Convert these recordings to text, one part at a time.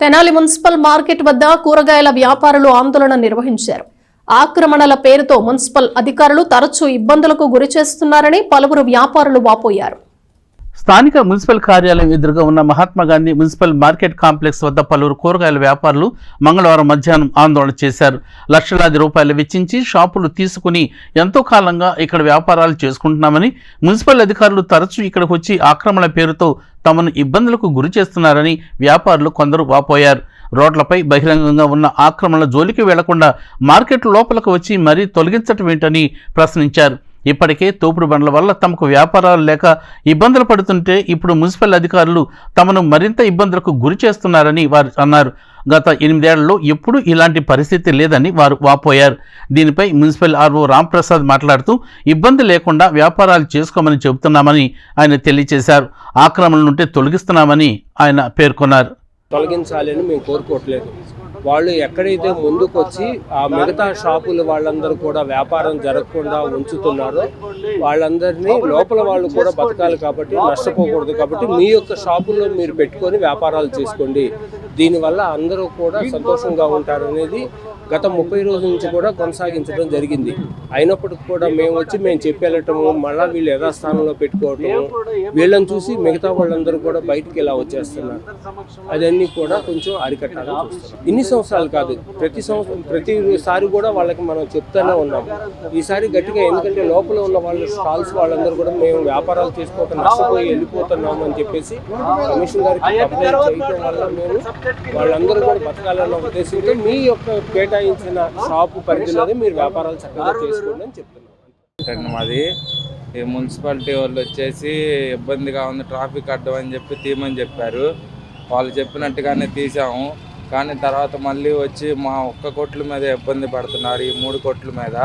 Tenali municipal market వద్ద కూరగాయల వ్యాపారులు ఆందోళన నిర్వహించారు. ఆక్రమణల పేరుతో మున్సిపల్ అధికారులు తరచూ ఇబ్బందులకు గురి చేస్తున్నారని పలువురు వ్యాపారులు వాపోయారు. స్థానిక మున్సిపల్ కార్యాలయం ఎదురుగా ఉన్న Mahatma Gandhi municipal market complex వద్ద పలువురు కూరగాయల వ్యాపారులు మంగళవారం మధ్యాహ్నం ఆందోళన చేశారు. లక్షలాది రూపాయలు వెచ్చించి షాపులు తీసుకుని ఎంతో కాలంగా ఇక్కడ వ్యాపారాలు చేసుకుంటున్నామని మున్సిపల్ అధికారులు తరచూ ఇక్కడికి వచ్చి ఆక్రమణ పేరుతో తమను ఇబ్బందులకు గురి చేస్తున్నారని వ్యాపారులు కొందరు వాపోయారు. రోడ్లపై బహిరంగంగా ఉన్న ఆక్రమణల జోలికి వెళ్ళకుండా మార్కెట్ లోపలకు వచ్చి మరీ తొలగించటం ఏంటని ప్రశ్నించారు. ఇప్పటికే తోపుడు బండ్ల వల్ల తమకు వ్యాపారాలు లేక ఇబ్బందులు పడుతుంటే ఇప్పుడు మున్సిపల్ అధికారులు తమను మరింత ఇబ్బందులకు గురి చేస్తున్నారని వారు అన్నారు. గత ఎనిమిదేళ్ళలో ఎప్పుడూ ఇలాంటి పరిస్థితి లేదని వారు వాపోయారు. దీనిపై మున్సిపల్ ఆర్ఓ రాంప్రసాద్ మాట్లాడుతూ ఇబ్బంది లేకుండా వ్యాపారాలు చేసుకోమని చెబుతున్నామని ఆయన తెలియజేశారు. ఆక్రమణలుంటే తొలగిస్తున్నామని ఆయన పేర్కొన్నారు. తొలగించాలి అని మేము కోరుకోవట్లేదు. వాళ్ళు ఎక్కడైతే ముందుకొచ్చి ఆ మిగతా షాపులు వాళ్ళందరూ కూడా వ్యాపారం జరగకుండా ఉంచుతున్నారో వాళ్ళందరినీ లోపల వాళ్ళు కూడా బతకాలి కాబట్టి నష్టపోకూడదు కాబట్టి మీ యొక్క షాపుల్లో మీరు పెట్టుకొని వ్యాపారాలు చేసుకోండి. దీనివల్ల అందరూ కూడా సంతోషంగా ఉంటారు అనేది గత ముప్పై రోజుల నుంచి కూడా కొనసాగించడం జరిగింది. అయినప్పటికి కూడా మేము వచ్చి మేము చెప్పేళ్ళటము మళ్ళీ వీళ్ళు యథాస్థానంలో పెట్టుకోవటము వీళ్ళని చూసి మిగతా వాళ్ళందరూ కూడా బయటికి ఇలా వచ్చేస్తున్నారు. అదన్నీ కూడా కొంచెం అరికట్టాలని చూస్తున్నాం. ఇన్ని సంవత్సరాలు కాదు ప్రతి సంవత్సరం ప్రతిసారి కూడా వాళ్ళకి మనం చెప్తూనే ఉన్నాం. ఈసారి గట్టిగా ఎందుకంటే లోపల ఉన్న వాళ్ళ స్టాల్స్ వాళ్ళందరూ కూడా మేము వ్యాపారాలు చేసుకోవటం నష్టపోయి వెళ్ళిపోతున్నాము అని చెప్పేసి కమిషన్ గారికి చేయటం వల్ల మేము వాళ్ళందరూ కూడా బతకాలన్న ఉద్దేశంతో మీ యొక్క కేటాయించిన షాపు పరిధిలోనే మీరు వ్యాపారాలు చక్కగా చేసుకోండి అని చెప్తున్నాం. మాది ఈ మున్సిపాలిటీ వాళ్ళు వచ్చేసి ఇబ్బందిగా ఉంది ట్రాఫిక్ అడ్డం అని చెప్పి తీయమని చెప్పారు. వాళ్ళు చెప్పినట్టుగానే తీసాము. కానీ తర్వాత మళ్ళీ వచ్చి మా ఒక్క కొట్ల మీద ఇబ్బంది పడుతున్నారు ఈ మూడు కొట్ల మీద.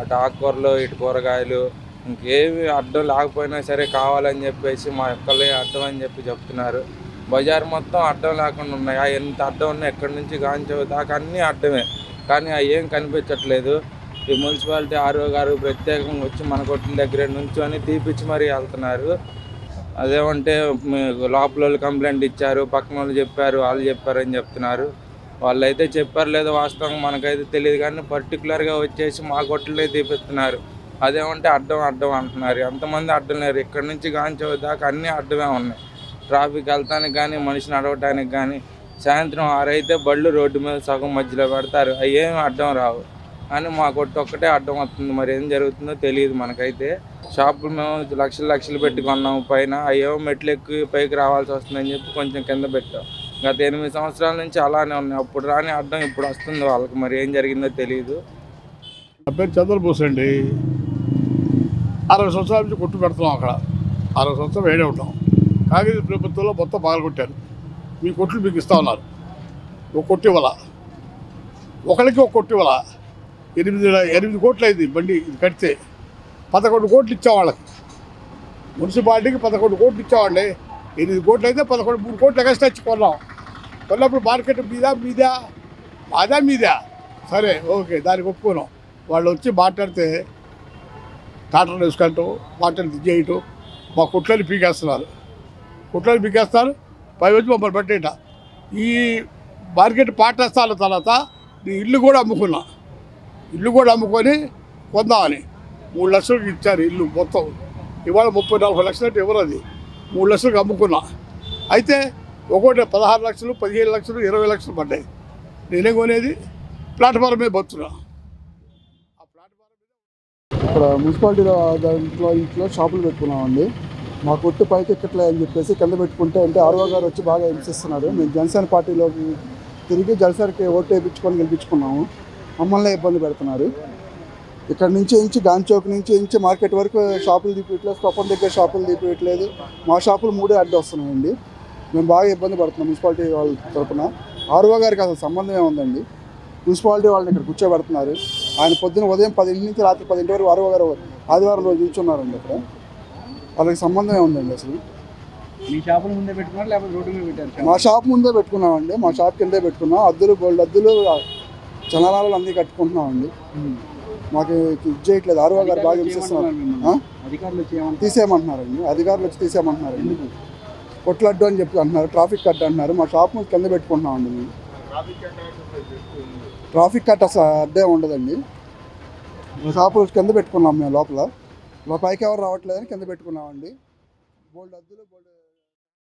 అటు ఆకుకూరలు ఇటు కూరగాయలు ఇంకేమి అడ్డం లేకపోయినా సరే కావాలని చెప్పేసి మా ఒక్కలే అడ్డం అని చెప్పి చెప్తున్నారు. బజార్ మొత్తం అడ్డం లేకుండా ఉన్నాయి. ఆ ఎంత అడ్డం ఉన్నాయి ఎక్కడి నుంచి గాంచవు దాకా అన్నీ అడ్డమే. కానీ అవి ఏం కనిపించట్లేదు. ఈ మున్సిపాలిటీ ఆర్ఓ గారు ప్రత్యేకంగా వచ్చి మన కొట్ల దగ్గర నుంచొని తీపిచ్చి మరీ వెళ్తున్నారు. అదేమంటే లోపల వాళ్ళు కంప్లైంట్ ఇచ్చారు పక్కన వాళ్ళు చెప్పారు వాళ్ళు చెప్పారని చెప్తున్నారు. వాళ్ళైతే చెప్పారు లేదో వాస్తవం మనకైతే తెలియదు కానీ పర్టికులర్గా వచ్చేసి మా కొట్లనే తీపిస్తున్నారు. అదేమంటే అడ్డం అడ్డం అంటున్నారు. ఎంతమంది అడ్డం లేరు ఇక్కడ నుంచి గాంచవ దాకా అన్నీ అడ్డమే ఉన్నాయి. ట్రాఫిక్ వెళ్తానికి కానీ మనిషి నడవటానికి కానీ సాయంత్రం ఆరైతే బళ్ళు రోడ్డు మీద సగం మధ్యలో పెడతారు. అవి ఏమి అడ్డం రావు. కానీ మా కొట్టు ఒక్కటే అడ్డం వస్తుంది. మరి ఏం జరుగుతుందో తెలియదు మనకైతే. షాపులు మేము లక్షలు లక్షలు పెట్టి కొన్నాము. పైన అయ్యో మెట్లు ఎక్కి పైకి రావాల్సి వస్తుందని చెప్పి కొంచెం కింద పెట్టాం. గత ఎనిమిది సంవత్సరాల నుంచి అలానే ఉన్నాయి. అప్పుడు రాని అడ్డం ఇప్పుడు వస్తుంది వాళ్ళకి. మరి ఏం జరిగిందో తెలియదు. నా పేరు చంద్రబోస్ అండి. అరవై సంవత్సరాల నుంచి కొట్టు పెడుతున్నాం అక్కడ. అరవై సంవత్సరం వేడే ఉంటాం. కాంగ్రెస్ ప్రభుత్వంలో మొత్తం పగలగొట్టారు మీ కొట్లు మీకు ఇస్తా ఉన్నారు. ఒక కొట్టు ఇవ్వాల? ఒకరికి ఒక కొట్టు ఇవ్వాల? ఎనిమిది ఎనిమిది కోట్లు అయింది బండి ఇది కడితే. పదకొండు కోట్లు ఇచ్చాం వాళ్ళకి. మున్సిపాలిటీకి పదకొండు కోట్లు ఇచ్చేవాళ్ళే. ఎనిమిది కోట్లు అయితే పదకొండు మూడు కోట్లు ఎగస్ట్ వచ్చి కొన్నాం. కొన్నప్పుడు మార్కెట్ మీదా మీదా? మాదా మీదా? సరే ఓకే దానికి ఒప్పుకున్నాం. వాళ్ళు వచ్చి మాట్లాడితే టాటర్ వేసుకుంటూ మాట్లాడి చేయటం మా కుట్లని పీకేస్తున్నారు. కుట్రలు పీకేస్తారు. పై వచ్చి మమ్మల్ని పెట్టేట. ఈ మార్కెట్ పాటేస్తాల తర్వాత నీ ఇల్లు కూడా అమ్ముకున్నా. ఇల్లు కూడా అమ్ముకొని కొందామని. మూడు లక్షలకు ఇచ్చారు ఇల్లు మొత్తం. ఇవాళ ముప్పై నలభై లక్షలు అంటే ఎవరు అది మూడు లక్షలకు అమ్ముకున్నా. అయితే ఒకటి పదహారు లక్షలు పదిహేను లక్షలు ఇరవై లక్షలు పడ్డాయి. నేనే కొనేది ప్లాట్ఫారం మీద బతున్నా ఆ ప్లాట్ఫారం ఇక్కడ మున్సిపాలిటీలో దాంట్లో ఇంట్లో షాపులు పెట్టుకున్నామండి. మా కొట్టు పైకి ఎక్కట్లే అని చెప్పేసి కింద పెట్టుకుంటే అంటే ఆర్ఓ గారు వచ్చి బాగా హింసిస్తున్నారు. మేము జనసేన పార్టీలోకి తిరిగి జనసేనకి ఓటు వేయించుకొని గెలిపించుకున్నాము. మమ్మల్ని ఇబ్బంది పెడుతున్నారు. ఇక్కడ నుంచి ఇంచి గాంచౌక్ నుంచి ఇంచి మార్కెట్ వరకు షాపులు తీపియట్లేదు స్టోపన్ దగ్గర షాపులు తీపియట్లేదు. మా షాపులు మూడే అడ్డు వస్తున్నాయండి. మేము బాగా ఇబ్బంది పడుతున్నాం మున్సిపాలిటీ వాళ్ళ తరపున. ఆర్ఓ గారికి అసలు సంబంధమే ఉందండి మున్సిపాలిటీ వాళ్ళని ఇక్కడ కూర్చోబెడుతున్నారు. ఆయన పొద్దున ఉదయం పదింటి నుంచి రాత్రి పదింటి వరకు ఆర్ఓ గారు ఆదివారం రోజు నిల్చున్నారండి ఇక్కడ వాళ్ళకి సంబంధమే ఉందండి అసలు. మీ షాపుల ముందే పెట్టుకున్నారు? లేకపోతే రోడ్డు మీద పెట్టారు మా షాప్ ముందే పెట్టుకున్నామండి. మా షాప్ కిందే పెట్టుకున్నాం. అద్దులు గోల్డ్ అద్దులు చలనాలు అన్నీ కట్టుకుంటున్నామండి. మాకు ఇది చేయట్లేదు ఆర్ఓ గారు బాగా హింసిస్తున్నారు తీసేయమంటున్నారండి. అధికారులు వచ్చి తీసేయమంటున్నారండి. కొట్ల అడ్డు అని చెప్పి అంటున్నారు. ట్రాఫిక్ కట్ అంటున్నారు. మా షాప్ ముందు కింద పెట్టుకుంటున్నామండి మేము. ట్రాఫిక్ కట్ అసలు అడ్డే ఉండదండి. షాప్ కింద పెట్టుకున్నాం మేము లోపల. మా పైకి ఎవరు రావట్లేదని కింద పెట్టుకున్నామండి. బోల్డ్ అద్దులు బోల్డ్